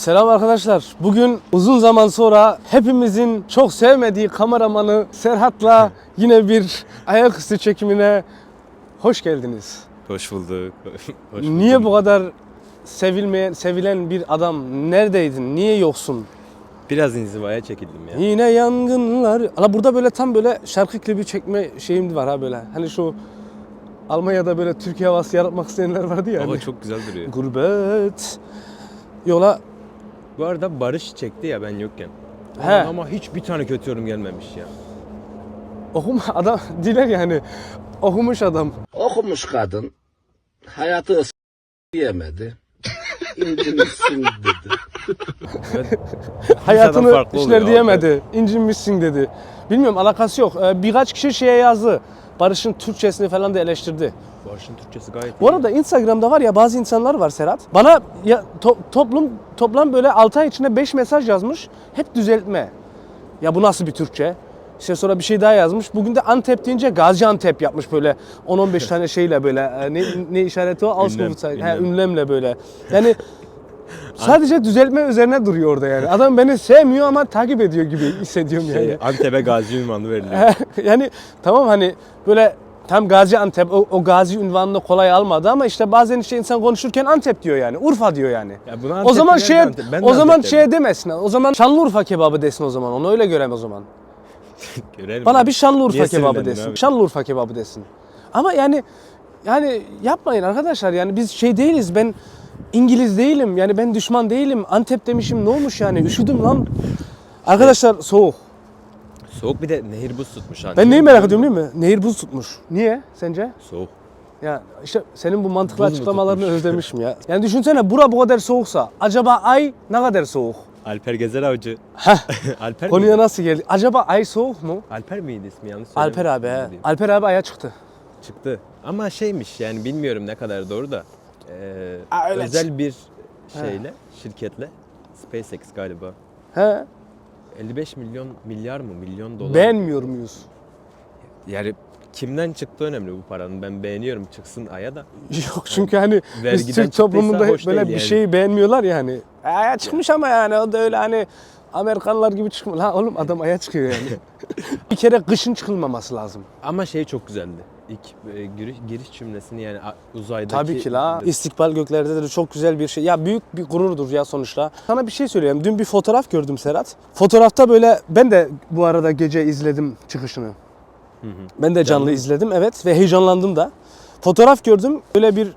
Selam arkadaşlar. Bugün uzun zaman sonra hepimizin çok sevmediği kameramanı Serhat'la yine bir ayaküstü çekimine hoş geldiniz. Hoş bulduk. Hoş Niye bu kadar sevilmeyen, sevilen bir adam neredeydin? Niye yoksun? Biraz inzivaya çekildim ya. Yine yangınlar. Ala burada böyle tam böyle şarkı klibi çekme şeyim var ha böyle. Hani şu Almanya'da böyle Türkiye havası yaratmak isteyenler vardı ya. Hava hani. çok güzel duruyor. Gurbet. Yola Bu arada Barış çekti ya ben yokken. He. Ama hiç bir tane kötü yorum gelmemiş ya. okuma adam diler yani okumuş adam. Okumuş kadın hayatı ıs- diyemedi. İncinmişsin. Hayatını farklı işler oluyor diyemedi. İncinmişsin dedi. Bilmiyorum alakası yok. Ee, birkaç kişi şeye yazdı. Barış'ın Türkçesini falan da eleştirdi. Barış'ın Türkçesi gayet Bu arada Instagram'da var ya bazı insanlar var Serhat. Bana ya, to- toplum toplam böyle 6 ay içinde 5 mesaj yazmış. Hep düzeltme. Ya bu nasıl bir Türkçe? İşte sonra bir şey daha yazmış. Bugün de Antep deyince Gaziantep yapmış böyle 10-15 tane şeyle böyle. E, Ne, ne işareti o? He, ünlem. ünlemle böyle. Yani sadece düzeltme üzerine duruyor orada yani. Adam beni sevmiyor ama takip ediyor gibi hissediyorum yani. şey, Antep'e gazi ünvanı veriliyor. yani tamam hani böyle tam Gaziantep o, o gazi ünvanını kolay almadı ama işte bazen işte insan konuşurken Antep diyor yani. Urfa diyor yani. Ya buna o Antep zaman diyen şey Antep. Ben de o zaman Antep şey demesin. O zaman Şanlıurfa kebabı desin o zaman. Onu öyle görem o zaman. Görelim. Bana bir Şanlıurfa Niye kebabı desin. abi? Şanlıurfa kebabı desin. Ama yani yani yapmayın arkadaşlar yani biz şey değiliz. Ben İngiliz değilim. Yani ben düşman değilim. Antep demişim ne olmuş yani? Üşüdüm lan. Arkadaşlar soğuk. Soğuk bir de nehir buz tutmuş. Ben neyi merak ediyorum değil mi? Nehir buz tutmuş. Niye sence? Soğuk. Ya işte senin bu mantıklı Buz mu açıklamalarını tutmuş? özlemişim ya. Yani düşünsene bura bu kadar soğuksa acaba ay ne kadar soğuk? Alper Gezer Avcı. Heh, Alper konuya miydi? nasıl geldi? Acaba ay soğuk mu? Alper miydi ismi yanlış Alper abi he. Alper abi aya çıktı. Çıktı. Ama şeymiş yani bilmiyorum ne kadar doğru da. Ee, Aa, öyle özel bir şeyle, şirketle SpaceX galiba. He. 55 milyon milyar mı milyon dolar. Beğenmiyor muyuz? Yani kimden çıktı önemli bu paranın. Ben beğeniyorum çıksın aya da. Yok çünkü hani biz Vergiden Türk çıktıysa toplumunda hep hoş böyle değil bir yani. şeyi beğenmiyorlar ya hani. Aya çıkmış ama yani o da öyle hani Amerikanlar gibi çıkmıyor. La oğlum adam aya çıkıyor yani. bir kere kışın çıkılmaması lazım. Ama şey çok güzeldi. İlk e, giriş, giriş cümlesini yani a- uzaydaki... Tabii ki la. İstikbal göklerde de çok güzel bir şey. Ya büyük bir gururdur ya sonuçta. Sana bir şey söyleyeyim. Dün bir fotoğraf gördüm Serhat. Fotoğrafta böyle ben de bu arada gece izledim çıkışını. Ben de canlı Canlı izledim evet ve heyecanlandım da. Fotoğraf gördüm. Böyle bir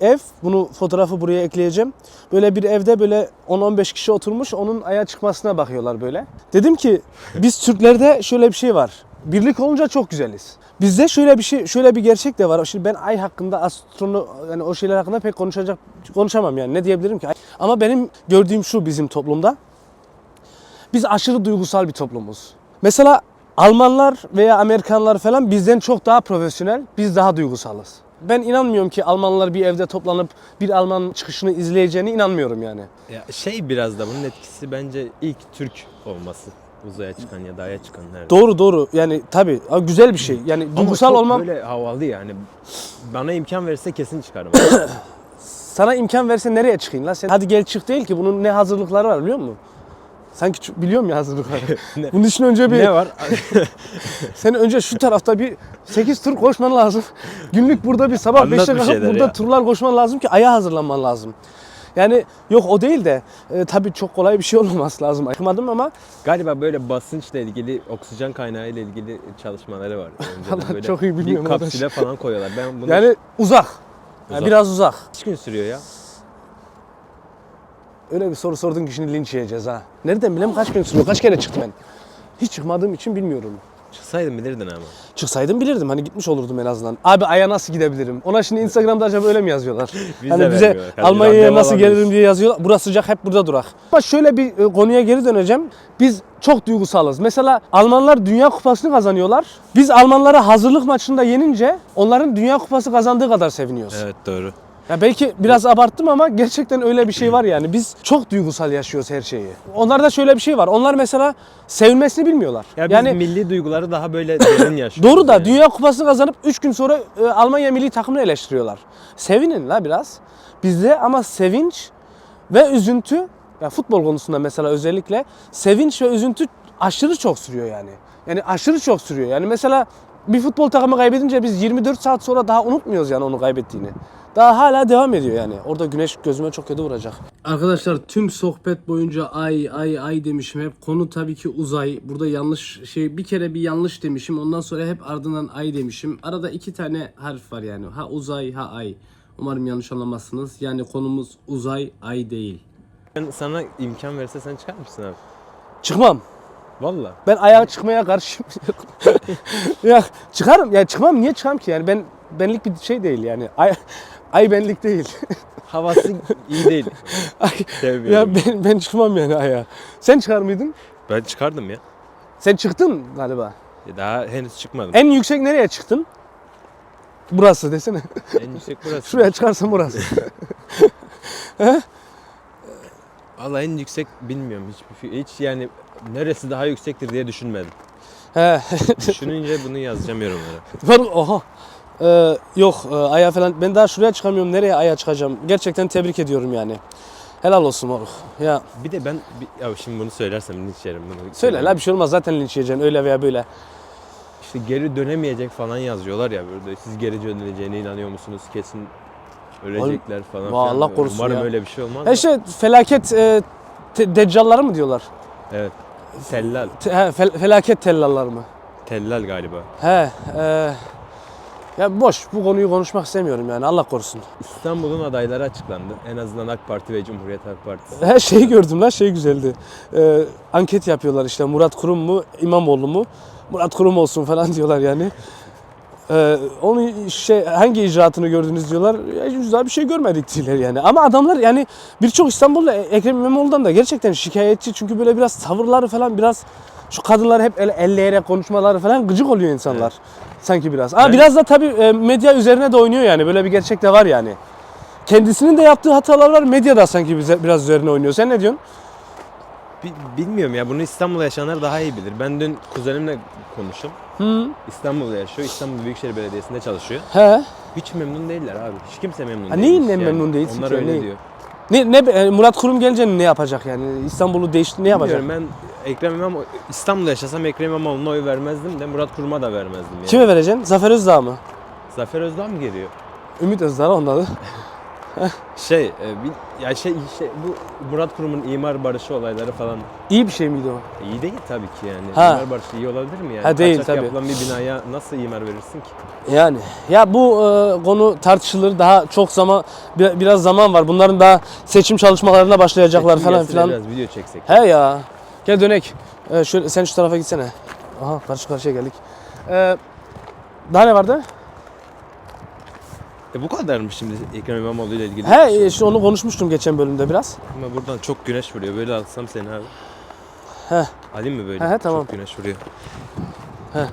ev. Bunu fotoğrafı buraya ekleyeceğim. Böyle bir evde böyle 10-15 kişi oturmuş onun aya çıkmasına bakıyorlar böyle. Dedim ki biz Türklerde şöyle bir şey var. Birlik olunca çok güzeliz. Bizde şöyle bir şey, şöyle bir gerçek de var. Şimdi ben ay hakkında, astrono, yani o şeyler hakkında pek konuşacak, konuşamam yani. Ne diyebilirim ki? Ama benim gördüğüm şu bizim toplumda. Biz aşırı duygusal bir toplumuz. Mesela Almanlar veya Amerikanlar falan bizden çok daha profesyonel, biz daha duygusalız. Ben inanmıyorum ki Almanlar bir evde toplanıp bir Alman çıkışını izleyeceğine inanmıyorum yani. Ya şey biraz da bunun etkisi bence ilk Türk olması. Uzaya çıkan ya da aya çıkan nerede? Doğru doğru yani tabii ama güzel bir şey. Yani Ama duygusal çok olmam böyle havalı yani. Bana imkan verirse kesin çıkarım. sana imkan verse nereye çıkayım lan sen? Hadi gel çık değil ki bunun ne hazırlıkları var biliyor musun? Sanki biliyorum ya hazırlıkları. Ne? Bunun için önce bir ne var? Sen önce şu tarafta bir 8 tur koşman lazım. Günlük burada bir sabah Anlat 5'te bir kalkıp şeyler burada ya. turlar koşman lazım ki aya hazırlanman lazım. Yani yok o değil de e, tabii çok kolay bir şey olmaması lazım. Ayıkmadım ama Galiba böyle basınçla ilgili, oksijen kaynağı ile ilgili çalışmaları var. Önceden Vallahi böyle çok iyi bilmiyorum Bir arkadaş. kapsüle falan koyuyorlar. Ben bunu yani uzak. Yani Uzak. biraz uzak. kaç gün sürüyor ya? Öyle bir soru sordun ki şimdi linç yiyeceğiz ha. Nereden bileyim kaç gün sürüyor? Kaç kere çıktım ben? Hiç çıkmadığım için bilmiyorum. Çıksaydın bilirdin ama. Çıksaydım bilirdim. Hani gitmiş olurdum en azından. Abi aya nasıl gidebilirim? Ona şimdi Instagram'da acaba öyle mi yazıyorlar? Bize hani bize vermiyorlar. Almanya'ya randevu nasıl alamıyoruz. gelirim diye yazıyorlar. Burası sıcak hep burada durak. Ama şöyle bir e, konuya geri döneceğim. Biz çok duygusalız. Mesela Almanlar Dünya Kupası'nı kazanıyorlar. Biz Almanlara hazırlık maçında yenince onların Dünya Kupası kazandığı kadar seviniyoruz. Evet doğru. Ya belki biraz abarttım ama gerçekten öyle bir şey var yani. Biz çok duygusal yaşıyoruz her şeyi. Onlarda şöyle bir şey var. Onlar mesela sevilmesini bilmiyorlar. Ya biz yani milli duyguları daha böyle derin yaşıyoruz. Doğru da yani. Dünya Kupası'nı kazanıp 3 gün sonra e, Almanya milli takımını eleştiriyorlar. Sevinin la biraz. Bizde ama sevinç ve üzüntü Ya futbol konusunda mesela özellikle sevinç ve üzüntü aşırı çok sürüyor yani. Yani aşırı çok sürüyor. Yani mesela bir futbol takımı kaybedince biz 24 saat sonra daha unutmuyoruz yani onu kaybettiğini. Daha hala devam ediyor yani. Orada güneş gözüme çok kötü vuracak. Arkadaşlar tüm sohbet boyunca ay ay ay demişim. Hep konu tabii ki uzay. Burada yanlış şey bir kere bir yanlış demişim. Ondan sonra hep ardından ay demişim. Arada iki tane harf var yani. Ha uzay ha ay. Umarım yanlış anlamazsınız. Yani konumuz uzay ay değil. Ben sana imkan verse sen çıkar mısın abi? Çıkmam. Valla. Ben ayağa çıkmaya karşıyım. ya çıkarım. Ya çıkmam. Niye çıkam ki? Yani ben benlik bir şey değil yani. Ay, ay benlik değil. Havası iyi değil. Ay, Sevmiyorum. ya ben, ben çıkmam yani ayağa. Sen çıkar mıydın? Ben çıkardım ya. Sen çıktın galiba. Ya Daha henüz çıkmadım. En yüksek nereye çıktın? Burası desene. En yüksek burası. Şuraya çıkarsam burası. Valla en yüksek bilmiyorum fi- hiç yani neresi daha yüksektir diye düşünmedim. He. Düşününce bunu yazacağım yorumlara. Var oha. Ee, yok e, aya falan. Ben daha şuraya çıkamıyorum. Nereye aya çıkacağım? Gerçekten tebrik ediyorum yani. Helal olsun moruk. Ya Bir de ben bir, ya şimdi bunu söylersem linç yerim bunu. söyle la bir şey olmaz zaten linç yiyeceksin öyle veya böyle. İşte geri dönemeyecek falan yazıyorlar ya burada. Siz geri dönüleceğine inanıyor musunuz? Kesin ölecekler falan. Vay, filan. Allah korusun Umarım ya. öyle bir şey olmaz. Ha da. işte felaket e, te- deccalları mı diyorlar? Evet. Tellal. Te- he, fel- felaket tellalları mı? Tellal galiba. He. e, ya boş bu konuyu konuşmak istemiyorum yani Allah korusun. İstanbul'un adayları açıklandı. En azından AK Parti ve Cumhuriyet Halk Partisi. Her şeyi gördüm lan şey güzeldi. E, anket yapıyorlar işte Murat Kurum mu İmamoğlu mu? Murat Kurum olsun falan diyorlar yani. E, onu şey hangi icraatını gördünüz diyorlar. Henüz daha bir şey görmedik diyorlar yani. Ama adamlar yani birçok İstanbul'da Ekrem İmamoğlu'dan da gerçekten şikayetçi. Çünkü böyle biraz tavırları falan biraz şu kadınlar hep el, elleyerek konuşmaları falan gıcık oluyor insanlar. Sanki biraz. Ama Ben- biraz da tabii e, medya üzerine de oynuyor yani. Böyle bir gerçek de var yani. Kendisinin de yaptığı hatalar var. Medya da sanki bize biraz üzerine oynuyor. Sen ne diyorsun? Bi- Bilmiyorum ya bunu İstanbul'da yaşayanlar daha iyi bilir. Ben dün kuzenimle konuştum. Hı. İstanbul'da yaşıyor. İstanbul Büyükşehir Belediyesi'nde çalışıyor. He. Hiç memnun değiller abi. Hiç kimse memnun Ha, değil. neyinden memnun değilsin Onlar öyle Neyi? diyor. Ne, ne e, Murat Kurum gelince ne yapacak yani? İstanbul'u değişti ne yapacak? Bilmiyorum ben Ekrem İmamoğlu İstanbul'da yaşasam Ekrem İmamoğlu'na oy vermezdim de Murat Kurum'a da vermezdim yani. Kime vereceksin? Zafer Özdağ mı? Zafer Özdağ mı geliyor? Ümit Özdağ onun adı. Şey, e, bir- ya şey, şey bu Murat Kurum'un imar barışı olayları falan İyi bir şey miydi o? iyi değil tabii ki yani. Ha. İmar barışı iyi olabilir mi yani? Ha, değil Kaçak tabii. yapılan bir binaya nasıl imar verirsin ki? Yani ya bu e, konu tartışılır daha çok zaman bir- biraz zaman var. Bunların daha seçim çalışmalarına başlayacaklar Seçim falan filan. Biraz video çeksek. He ya. Gel dönek. E, şöyle sen şu tarafa gitsene. Aha karşı karşıya geldik. E, daha ne vardı? E bu kadar mı şimdi Ekrem İmamoğlu ile ilgili? He e, işte onu konuşmuştum geçen bölümde biraz. Ama buradan çok güneş vuruyor. Böyle alsam seni abi. Heh. Alayım mı böyle? He, he, tamam. Çok güneş vuruyor. He.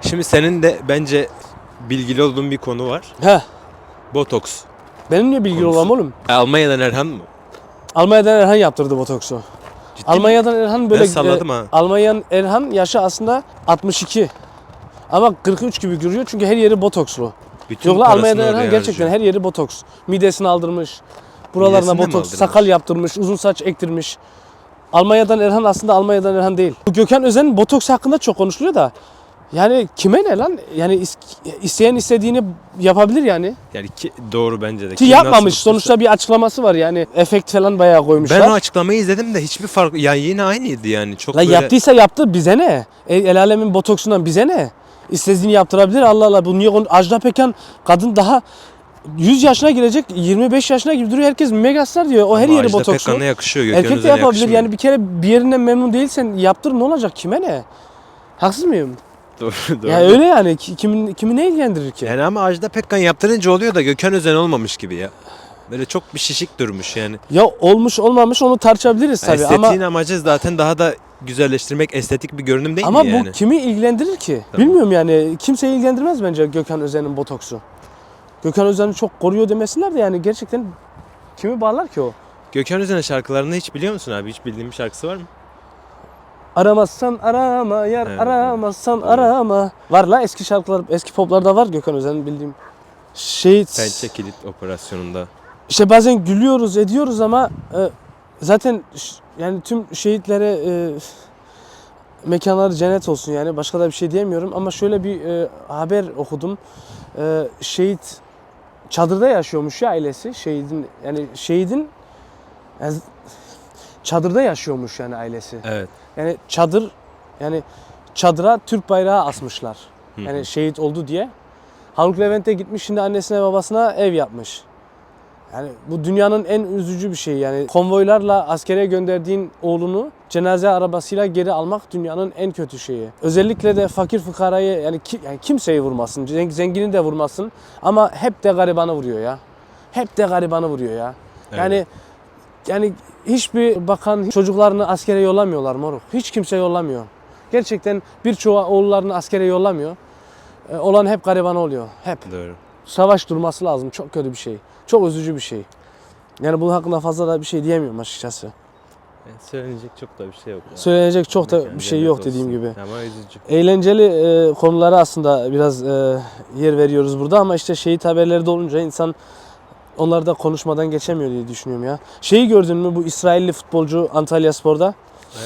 Şimdi senin de bence bilgili olduğun bir konu var. He. Botoks. Benim niye bilgili Konusu. olam oğlum? E, Almanya'dan Erhan mı? Almanya'dan Erhan yaptırdı botoksu. Ciddi mi? Almanya'dan Erhan böyle Ben salladım ha. Almanya'nın Erhan yaşı aslında 62. Ama 43 gibi görüyor çünkü her yeri botokslu. Bütün Yok la parasını Almanya'dan oraya Erhan gerçekten harcıyor. her yeri botoks. Midesini aldırmış. Buralarına Midesini mi botoks, aldırmış? sakal yaptırmış, uzun saç ektirmiş. Almanya'dan Erhan aslında Almanya'dan Erhan değil. Bu Gökhan Özen'in botoks hakkında çok konuşuluyor da. Yani kime ne lan? Yani is- isteyen istediğini yapabilir yani. Yani ki, doğru bence de. Ki Kim yapmamış. nasıl Sonuçta bir açıklaması var yani. Efekt falan bayağı koymuşlar. Ben o açıklamayı izledim de hiçbir fark yani yine aynıydı yani. Çok La böyle yaptıysa yaptı bize ne? El, el alemin botoksundan bize ne? İstediğini yaptırabilir Allah Allah. Bu niye konu- Ajda Pekan kadın daha 100 yaşına girecek 25 yaşına gibi duruyor. Herkes megastar diyor. O her Ama yeri Ajda botokslu. Pekkan'a yakışıyor. Gökhan Erkek de yapabilir. yakışmıyor. Yani bir kere bir yerinden memnun değilsen yaptır ne olacak? Kime ne? Haksız mıyım? Doğru doğru. Ya öyle yani. Ki- Kimin kimi ne ilgilendirir ki? Yani ama Ajda Pekkan yaptırınca oluyor da Gökhan Özen olmamış gibi ya. Böyle çok bir şişik durmuş yani. Ya olmuş olmamış onu tartışabiliriz Yani tabii ama estetiğin amacı zaten daha da güzelleştirmek, estetik bir görünüm değil ama mi yani? bu kimi ilgilendirir ki? Tabii. Bilmiyorum yani. Kimseyi ilgilendirmez bence Gökhan Özen'in botoksu. Gökhan Özen'i çok koruyor demesinler de yani gerçekten kimi bağlar ki o? Gökhan Özen'in şarkılarını hiç biliyor musun abi? Hiç bildiğin bir şarkısı var mı? Aramazsan arama yar Evet, aramazsan evet. arama. Var la eski şarkılar eski poplarda var Gökhan Özen'in bildiğim. Şey Pençe Kilit operasyonunda. işte bazen gülüyoruz ediyoruz ama e, zaten yani tüm şehitlere e, mekanları cennet olsun yani başka da bir şey diyemiyorum ama şöyle bir e, haber okudum. E, şehit çadırda yaşıyormuş ya ailesi. Şehidin yani şehidin yani çadırda yaşıyormuş yani ailesi. Evet. Yani çadır yani çadıra Türk bayrağı asmışlar. Hı hı. Yani şehit oldu diye. Haluk Levent'e gitmiş şimdi annesine babasına ev yapmış. Yani bu dünyanın en üzücü bir şeyi yani konvoylarla askere gönderdiğin oğlunu cenaze arabasıyla geri almak dünyanın en kötü şeyi. Özellikle de fakir fukarayı yani, ki, yani kimseyi vurmasın, zen- zengini de vurmasın ama hep de garibanı vuruyor ya. Hep de garibanı vuruyor ya. Yani yani hiçbir bakan çocuklarını askere yollamıyorlar moruk. Hiç kimse yollamıyor. Gerçekten birçoğu oğullarını askere yollamıyor. Ee, olan hep gariban oluyor. Hep. Doğru. Savaş durması lazım. Çok kötü bir şey. Çok üzücü bir şey. Yani bunun hakkında fazla da bir şey diyemiyorum açıkçası. Yani söylenecek çok da bir şey yok. ya. Söyleyecek çok da bir şey yok olsun. dediğim gibi. Ama üzücü. Eğlenceli e, konulara aslında biraz e, yer veriyoruz burada ama işte şehit haberleri de olunca insan onları da konuşmadan geçemiyor diye düşünüyorum ya. Şeyi gördün mü bu İsrailli futbolcu Antalya Spor'da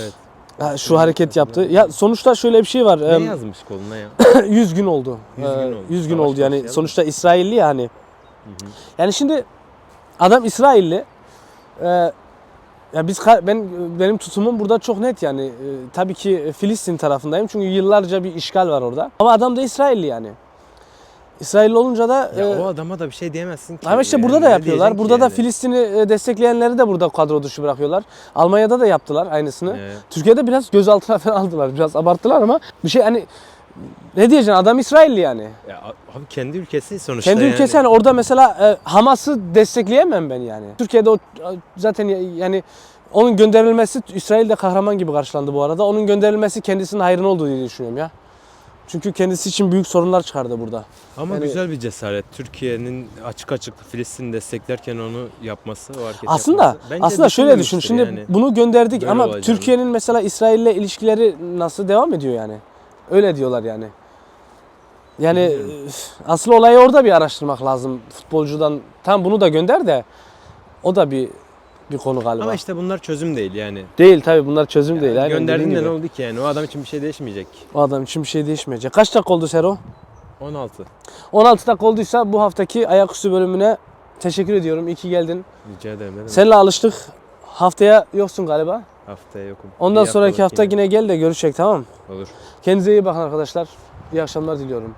Evet. Ha, şu hareket yaptı. Ya sonuçta şöyle bir şey var. Ne Em, yazmış koluna ya? 100 gün oldu. 100 gün Ee, oldu. 100 gün Savaş oldu yani. başlayalı. Sonuçta İsrailli yani. Hı hı. Yani şimdi adam İsrailli. Ee, ya biz ka- ben benim tutumum burada çok net yani. Ee, tabii ki Filistin tarafındayım çünkü yıllarca bir işgal var orada. Ama adam da İsrailli yani. İsrailli olunca da Ya e, o adama da bir şey diyemezsin ki. ama işte Yani burada da yapıyorlar. Burada da yani? Filistin'i e, destekleyenleri de burada kadro dışı bırakıyorlar. Almanya'da da yaptılar aynısını. Evet. Türkiye'de biraz gözaltına falan aldılar. Biraz abarttılar ama bir şey hani ne diyeceksin adam İsrailli yani. Ya abi kendi ülkesi sonuçta Kendi yani. ülkesi hani orada mesela e, Hamas'ı destekleyemem ben yani. Türkiye'de o zaten ya- yani onun gönderilmesi İsrail'de kahraman gibi karşılandı bu arada. Onun gönderilmesi kendisinin hayrına olduğu diye düşünüyorum ya. Çünkü kendisi için büyük sorunlar çıkardı burada. Ama Yani- güzel bir cesaret. Türkiye'nin açık açık Filistin'i desteklerken onu yapması, o hareketi Aslında yapması. Bence aslında şöyle düşün. Şimdi yani. bunu gönderdik Böyle ama. Türkiye'nin mesela İsrail'le ilişkileri nasıl devam ediyor yani? Öyle diyorlar yani. Yani Bilmiyorum. asıl olayı orada bir araştırmak lazım futbolcudan. Tam bunu da gönder de o da bir bir konu galiba. Ama işte bunlar çözüm değil yani. Değil tabii bunlar çözüm değil. aynen Gönderdiğinde dediğin ne gibi. oldu ki yani? O adam için bir şey değişmeyecek. O adam için bir şey değişmeyecek. Kaç dakika oldu Sero? 16. 16 dakika olduysa bu haftaki ayaküstü bölümüne teşekkür ediyorum. İyi ki geldin. Rica ederim. ne demek. Seninle alıştık. Haftaya yoksun galiba. Haftaya yokum. Ondan Bir sonraki haftalık hafta yine gel de görüşecek tamam mı? Olur. Kendinize iyi bakın arkadaşlar. İyi akşamlar diliyorum.